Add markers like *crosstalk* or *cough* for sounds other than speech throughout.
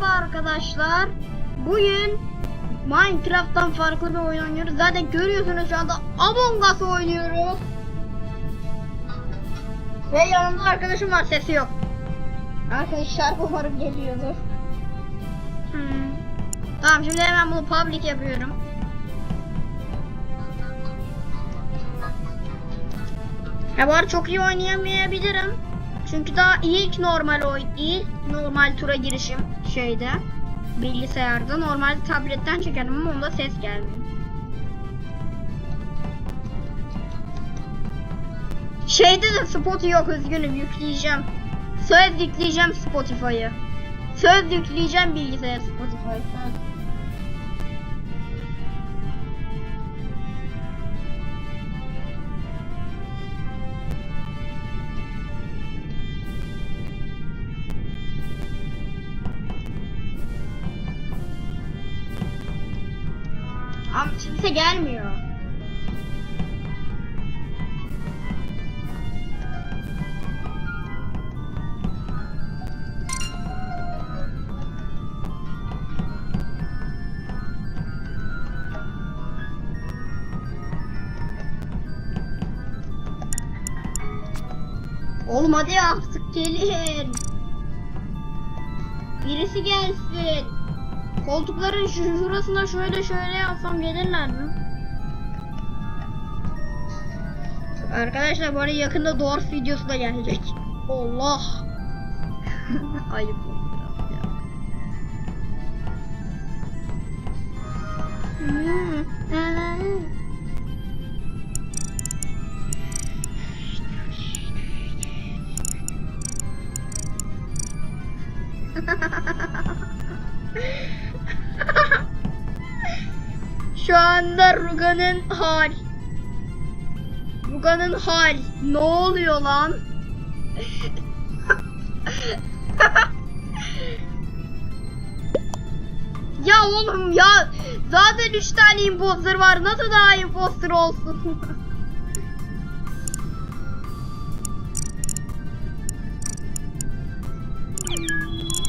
Merhaba arkadaşlar. Bugün Minecraft'tan farklı bir oyun oynuyoruz. Zaten görüyorsunuz şu anda Among Us oynuyoruz. Ve yanımda arkadaşım var sesi yok. Arkadaşlar umarım geliyordur. Hmm. Tamam şimdi hemen bunu public yapıyorum. Ya arada çok iyi oynayamayabilirim. Çünkü daha ilk normal oyun, ilk normal tura girişim şeyde bilgisayarda normalde tabletten çekerdim ama onda ses gelmiyor. Şeyde de Spotify yok üzgünüm yükleyeceğim. Söz yükleyeceğim Spotify'ı. Söz yükleyeceğim bilgisayar Spotify. Kimse gelmiyor. Oğlum hadi artık gelin. Birisi gelsin. Koltukların şu şurasına şöyle şöyle yapsam gelirler mi? Arkadaşlar bu arada yakında Dwarf videosu da gelecek. Allah. *laughs* Ayıp oldu ya. *laughs* Hmm. *laughs* Şu anda Ruga'nın hal. Ruga'nın hal. Ne oluyor lan? *laughs* ya oğlum ya zaten 3 tane imposter var. Nasıl daha imposter olsun? *laughs*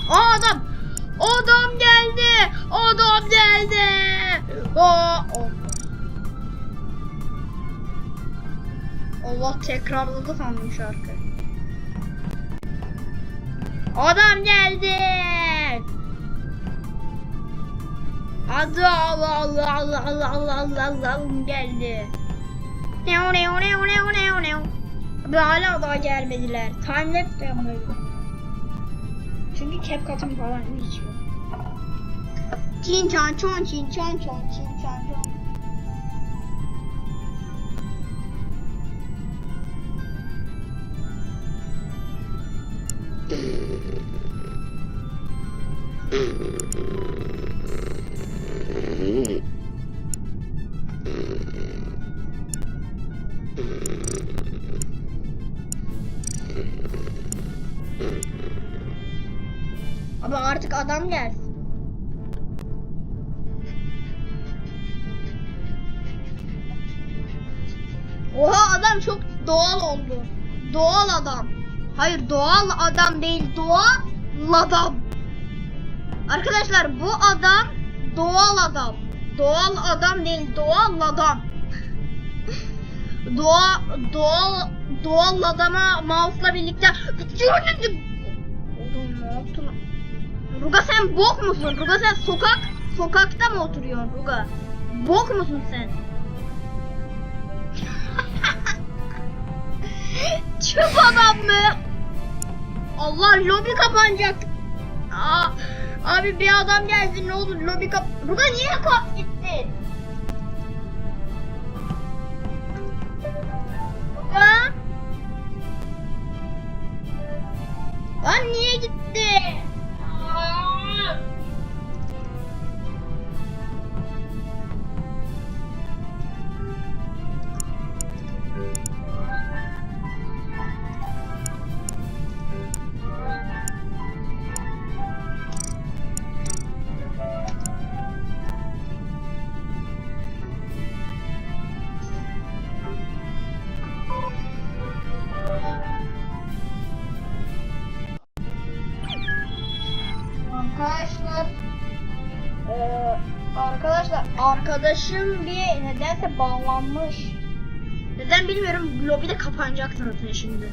Aa adam. Adam geldi. Adam geldi. Aa, Allah. Allah tekrarladı sandım şarkı. Adam geldi. Adı Allah Allah Allah Allah Allah Allah Allah geldi. Neo neo neo neo neo neo. Ve hala daha gelmediler. Timelapse de yapmayalım. Çünkü CapCut'ım falan hiç yok. Çin çan çon çin çan çon çin Abi adam değil doğal adam. Arkadaşlar bu adam doğal adam. Doğal adam değil doğal adam. *laughs* Doğa, doğal doğal adama mouse'la birlikte Oğlum ne yaptın? Ruga sen bok musun? Ruga sen sokak sokakta mı oturuyorsun Ruga? Bok musun sen? *laughs* Çöp adam mı? Allah lobi kapanacak. Aa, abi bir adam gelsin ne olur lobi kap... Ruga niye kap gitti? Arkadaşım bir nedense bağlanmış. Neden bilmiyorum. Lobi de kapanacak zaten şimdi.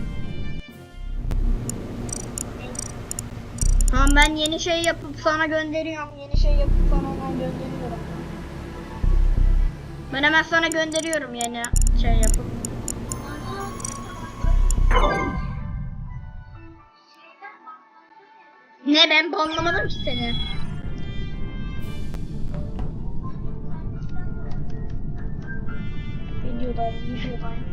Tamam ben yeni şey yapıp sana gönderiyorum. Yeni şey yapıp sana gönderiyorum. Ben hemen sana gönderiyorum yeni şey yapıp. Ne ben banlamadım ki seni. Videodayım.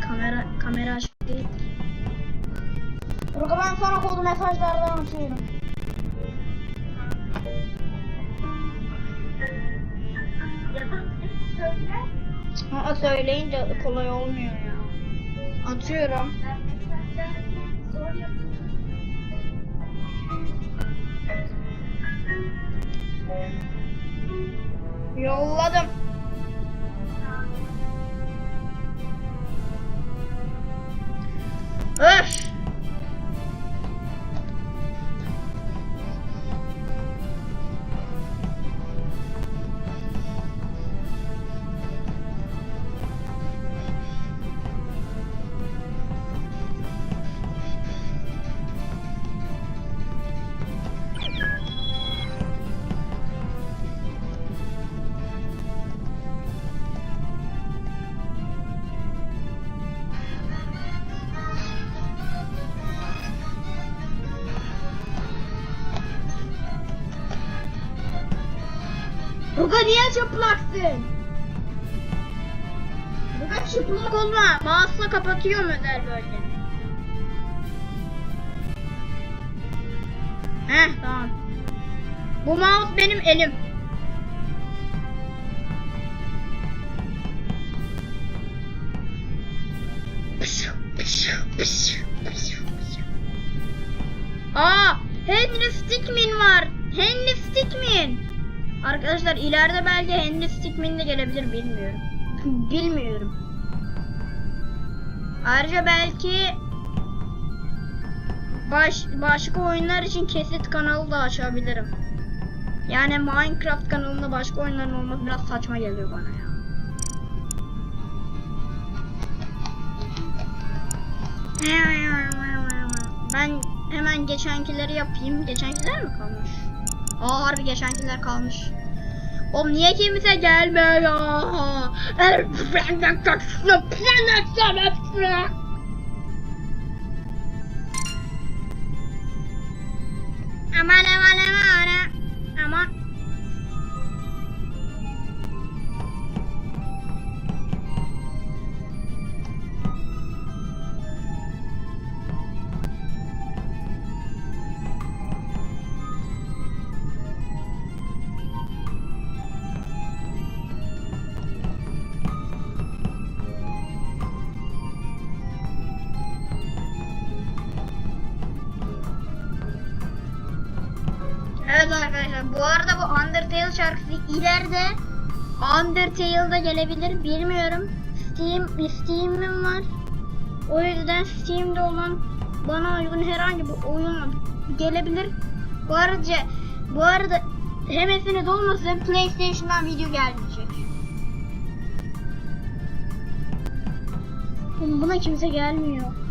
Kamera, kamera açık değil. Ruka ben sana kodu mesajlardan atıyorum. Aa, söyleyince kolay olmuyor ya. Atıyorum. Yolladım. Ush! Ruka niye çıplaksın? Ruka çıplak olma. Mouse'la kapatıyorum özel bölge. Heh tamam. Bu mouse benim elim. Aa, Henry Stickmin var. Henry Stickmin. Arkadaşlar ileride belki Henry Stickmin de gelebilir bilmiyorum. bilmiyorum. Ayrıca belki baş, başka oyunlar için kesit kanalı da açabilirim. Yani Minecraft kanalında başka oyunların olması biraz saçma geliyor bana ya. Ben hemen geçenkileri yapayım. Geçenkiler mi kalmış? Aa harbi geçenkiler kalmış. Oğlum niye kimse gelmiyor? Aman aman aman. Undertale şarkısı ileride Undertale'da gelebilir bilmiyorum. Steam Steam'im var. O yüzden Steam'de olan bana uygun herhangi bir oyun gelebilir. Bu arada bu arada hevesiniz olmasın PlayStation'dan video. Oğlum Buna kimse gelmiyor.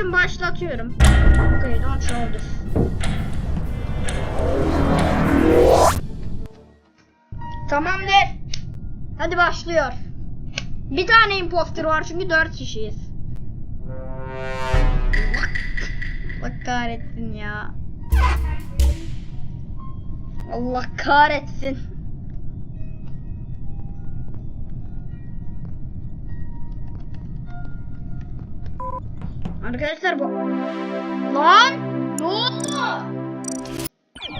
İçin başlatıyorum. Okay, don't this. Tamamdır. Hadi başlıyor. Bir tane imposter var çünkü dört kişiyiz. Allah kahretsin ya. Allah kahretsin. Arkadaşlar bu... Lan! Ne oldu?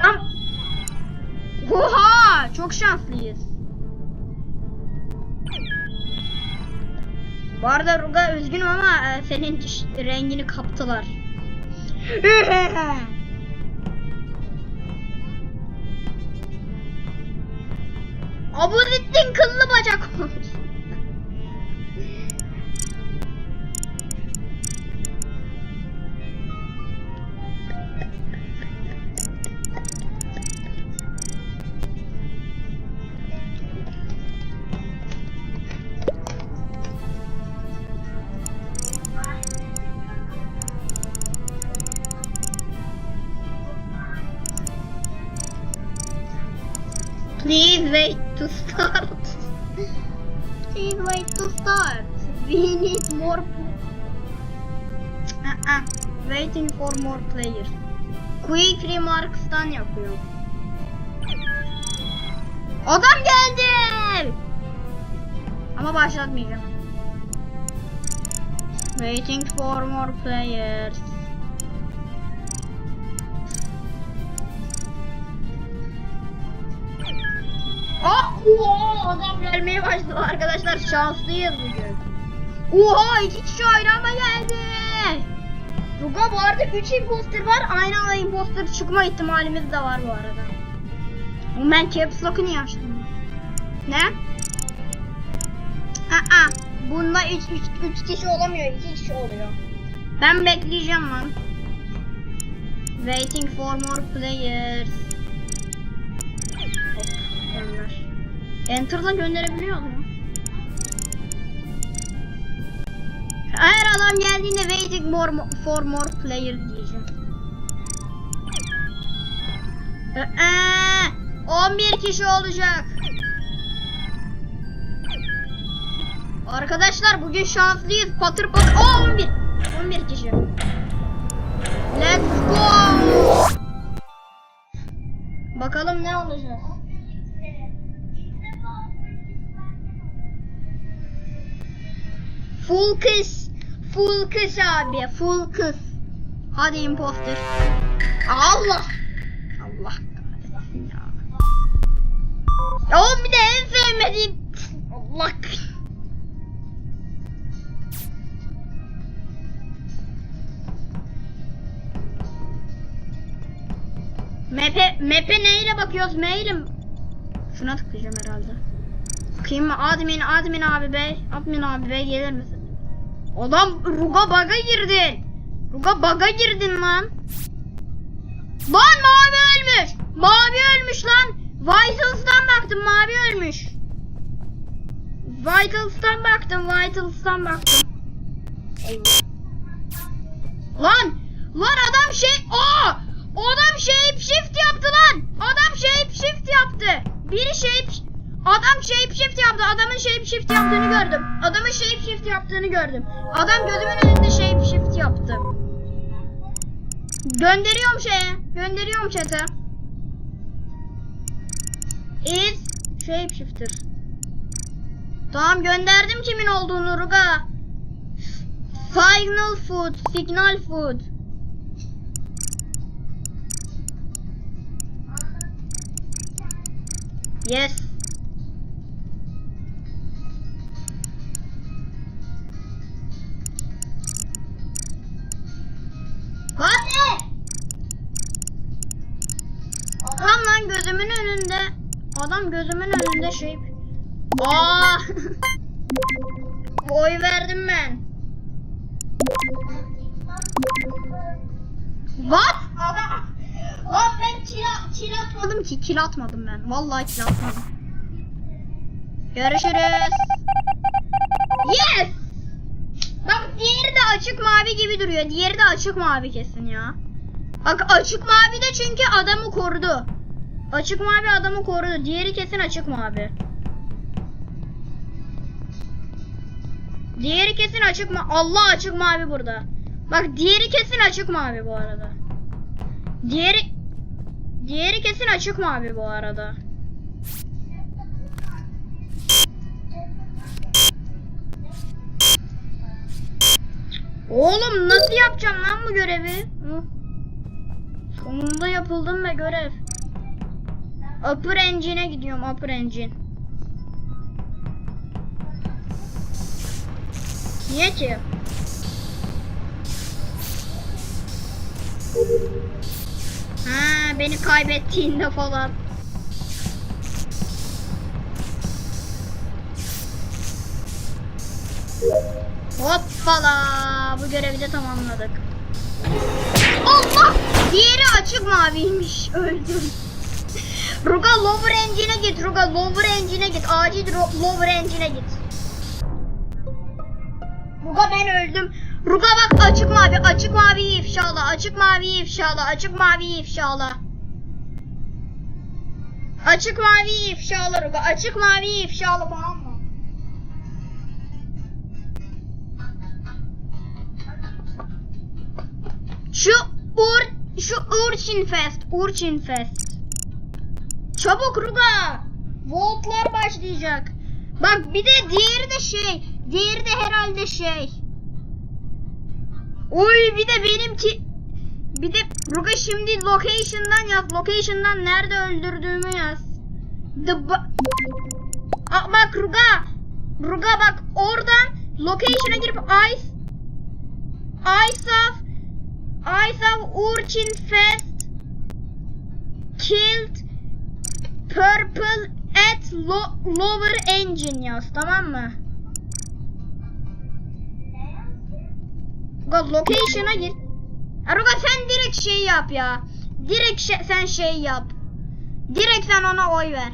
Lan! Oha! Çok şanslıyız. Bu arada Ruga üzgünüm ama e, senin rengini kaptılar. *laughs* Abuzettin kıllı bacak olmuş. Players. Quick remarks'tan yapıyor. Adam geldi. Ama başlatmayacağım. Waiting for more players. Aa, oha, adam gelmeye başladı arkadaşlar şanslıyız bugün. Oha iki kişi aynı geldi. Ruga bu arada 3 imposter var. Aynı anda imposter çıkma ihtimalimiz de var bu arada. Ben caps lock'ı niye açtım? Ne? Aa, bunda 3 3 kişi olamıyor, 2 kişi oluyor. Ben bekleyeceğim lan. Waiting for more players. Hop, gönder. Enter'la gönderebiliyor mu? Eğer adam geldiğinde waiting more, for more player diyeceğim. Ee, 11 kişi olacak. Arkadaşlar bugün şanslıyız. Patır patır. Aa, 11. 11 kişi. Let's go. Bakalım ne olacak. Full kız. Full kız abi. Full kız. Hadi imposter. Allah. Allah. Ya oğlum bir de en sevmediğim. Allah. Map'e, map'e neyle bakıyoruz? Mail'im. Şuna tıklayacağım herhalde. Bakayım mı? Admin, admin abi bey. Admin abi bey gelir misin? Adam Ruga baga girdin. Ruga baga girdin lan. Lan mavi ölmüş. Mavi ölmüş lan. Vitals'tan baktım mavi ölmüş. Vitals'tan baktım, Vitals'tan baktım. Lan! Lan adam şey... Aa! Adam shape shift yaptı lan. Adam shape shift yaptı. Biri shape Adam shape shift yaptı. Adamın shape shift yaptığını gördüm. Adamın shape shift yaptığını gördüm. Adam gözümün önünde shape shift yaptı. Gönderiyorum şeye. Gönderiyorum chat'e. Is shape shifter. Tamam gönderdim kimin olduğunu Ruga. Signal food, signal food. Yes. Şey. Aa! *laughs* Oy verdim ben. What? Adam. Lan ben kill, kill atmadım ki. Kill atmadım ben. Vallahi kill atmadım. Görüşürüz. Yes! Bak diğeri de açık mavi gibi duruyor. Diğeri de açık mavi kesin ya. Bak açık mavi de çünkü adamı korudu. Açık mavi adamı korudu. Diğeri kesin açık mavi. Diğeri kesin açık ma Allah açık mavi burada. Bak diğeri kesin açık mavi bu arada. Diğeri Diğeri kesin açık mavi bu arada. Oğlum nasıl yapacağım lan bu görevi? Sonunda yapıldım be görev. Upper Engine'e gidiyorum Upper Engine. Niye ki? Ha beni kaybettiğinde falan. Hoppala bu görevi de tamamladık. Allah! Diğeri açık maviymiş. Öldüm. Ruga lower engine'e git. Ruga lower engine'e git. Acil lower engine'e git. Ruga ben öldüm. Ruga bak açık mavi. Açık mavi ifşala. Açık mavi ifşala. Açık mavi ifşala. Açık mavi ifşala Ruga. Açık mavi ifşala tamam mı? Şu Ur şu Urchin Fest, Urchin Fest. Çabuk Ruga. Voltlar başlayacak. Bak bir de diğeri de şey, diğeri de herhalde şey. Oy bir de benimki bir de Ruga şimdi location'dan yaz. Location'dan nerede öldürdüğümü yaz. The ba- Aa, bak Ruga. Ruga bak oradan location'a girip ice Ice of Ice of Urchin Fest killed purple at lo- lower engine yaz tamam mı? Ruga location'a gir. Ya Ruga sen direkt şey yap ya. Direkt şey- sen şey yap. Direkt sen ona oy ver.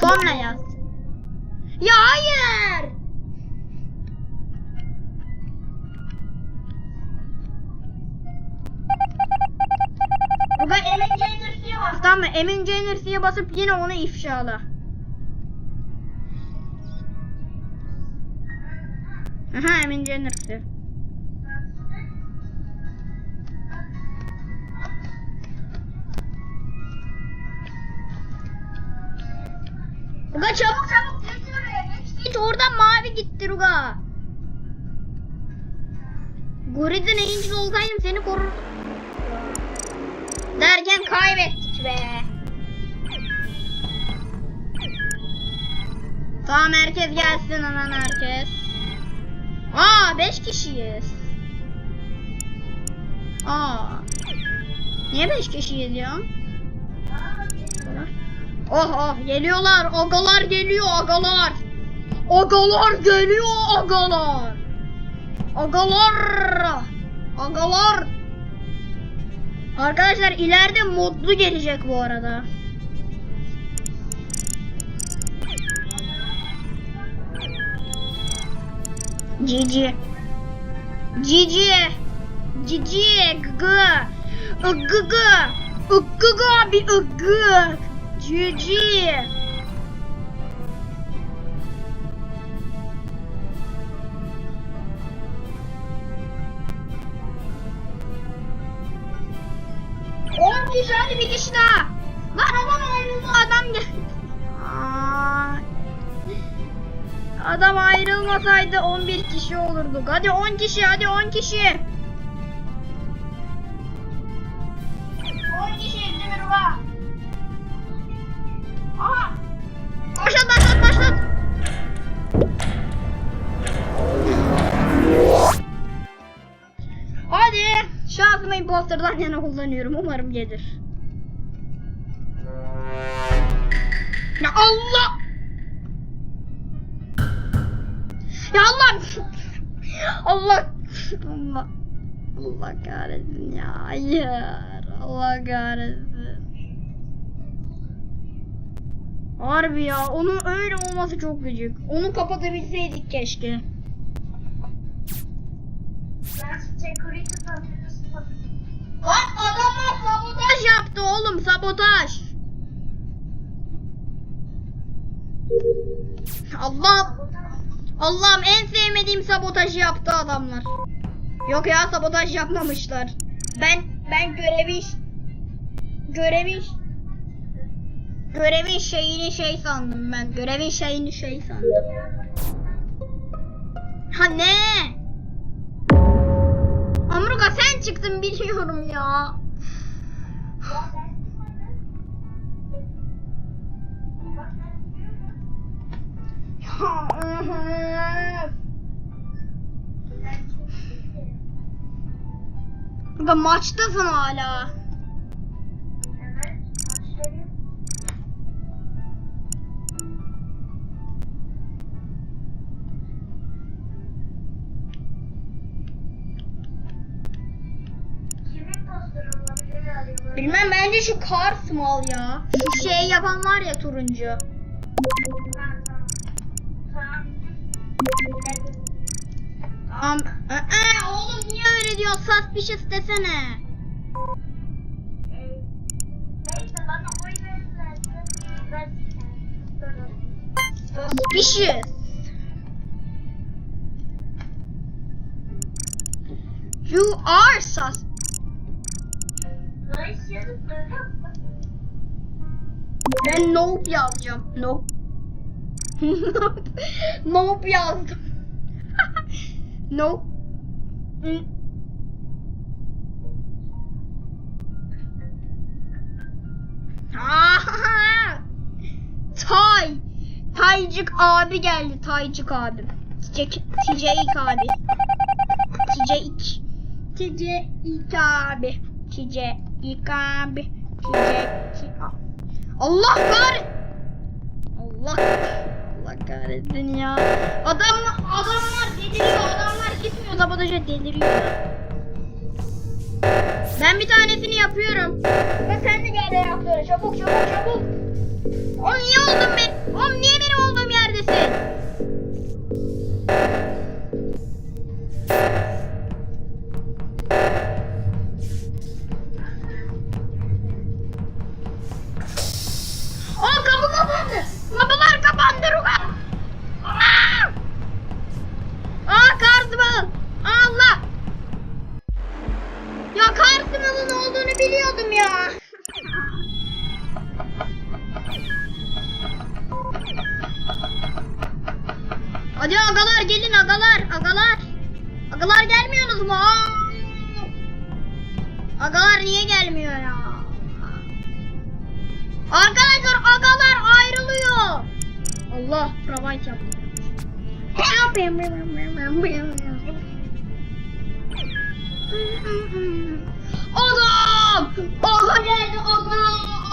Sonra yaz. Ya hayır. Tamam? Emin Jenners'ye basıp yine onu ifşala. Aha Emin Jenners'ı. Ruga çabuk çabuk git oradan mavi gitti Ruga. Guridin Angel olsaydım seni korurdum. Derken kaybettik be. Tamam herkes gelsin hemen herkes. Aa 5 kişiyiz. Aa. Niye 5 kişiyiz ya? Oh oh geliyorlar. Agalar geliyor agalar. Agalar geliyor agalar. Agalar. Agalar. Arkadaşlar ileride modlu gelecek bu arada. Cici. Cici. Cici. Gıgı. Gıgı. Gıgı abi gıgı. Cici. Kişi hadi bir kişi daha. Lan adam ayrıldı adam. Adam ayrılmasaydı 11 kişi olurduk. Hadi 10 kişi hadi 10 kişi. Kullanıyorum. Umarım gelir. Ya Allah! Ya Allah! Allah! Allah! Allah kahretsin ya. Hayır. Allah kahretsin. Harbi ya. Onun öyle olması çok gıcık. Onu kapatabilseydik keşke. Lan adamlar sabotaj yaptı oğlum sabotaj. Allah Allah'ım en sevmediğim sabotajı yaptı adamlar. Yok ya sabotaj yapmamışlar. Ben ben görevi görevi görevin şeyini şey sandım ben. Görevin şeyini şey sandım. Ha ne? çıktım biliyorum ya. Ya Burada maçtasın hala. Evet. Bilmem bence şu kar small ya. Şu şey yapan var ya turuncu. Tamam tamam. Tamam. Tamam. Aa, oğlum niye öyle diyor? Suspicious desene. Ee, ben sorarım. Suspicious. You are sus. Ben nope yazacağım. Nope. *laughs* nope yazdım. Hı. Aha! Tay. Taycık abi geldi. Taycık abim. Ticek, Ticek abi. Ticek. Ticek abi. Ticek abi. Ticek abi. Allah kahretsin. Allah Allah kahretsin ya. Adam. Adamlar Sabotaja deliriyor. Ben bir tanesini yapıyorum. Ve sen de gel reaktöre. Çabuk çabuk çabuk. Oğlum niye oldun ben? Oğlum niye niye gelmiyor ya? Arkadaşlar agalar ayrılıyor. Allah provide yaptım. Adam! Aga geldi aga!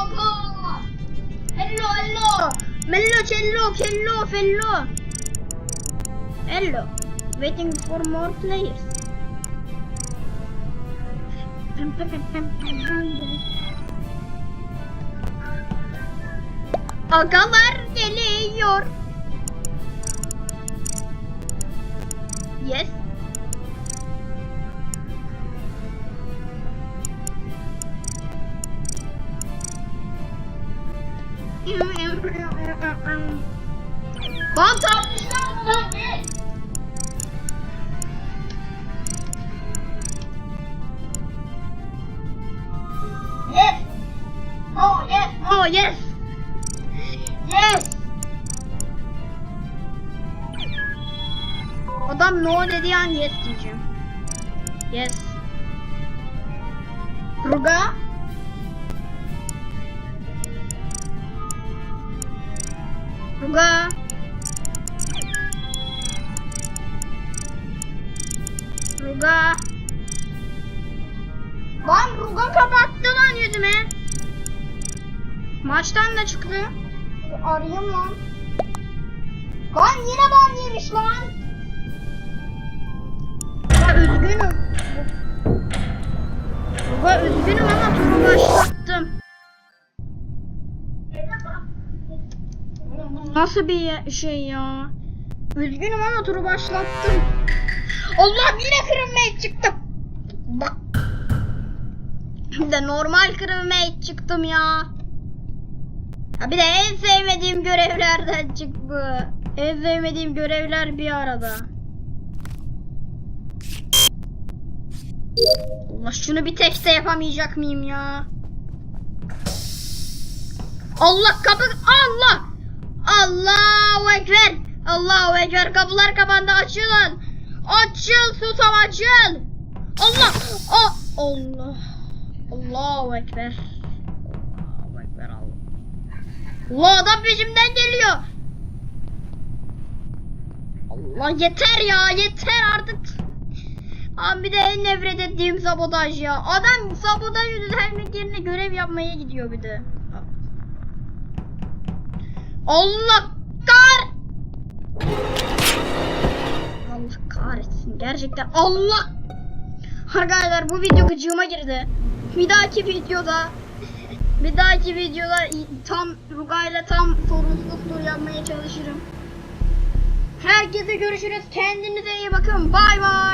Aga! Hello hello! Mello cello cello fello! Hello! Waiting for more players. Agalar geliyor. Yes. Lan an yes diyeceğim. Yes. Ruga. Ruga. Ruga. Lan Ruga kapattı lan yüzüme. Maçtan da çıktı. Arayayım lan. Lan yine ban yemiş lan. Ya üzgünüm. Ruga üzgünüm ama turu başlattım. Nasıl bir şey ya? Üzgünüm ama turu başlattım. Allah yine kırılmaya çıktım. Bak. De normal kırılmaya çıktım ya. Ha bir de en sevmediğim görevlerden çıktı. En sevmediğim görevler bir arada. Allah şunu bir tek de yapamayacak mıyım ya? Allah kapı Allah Allahu ekber Allahu ekber kapılar kapandı açılın Açıl susam açıl Allah o Allah. Allahu Ekber. Allahu Ekber Allah. Allah adam peşimden geliyor. Allah yeter ya yeter artık. Abi bir de en nefret ettiğim sabotaj ya. Adam sabotaj düzenlemek yerine görev yapmaya gidiyor bir de. Allah kar. Allah kahretsin gerçekten Allah. Arkadaşlar bu video gıcığıma girdi. Bir dahaki videoda bir dahaki videoda tam Rugay'la tam sorunsuz tur yapmaya çalışırım. Herkese görüşürüz. Kendinize iyi bakın. Bay bay.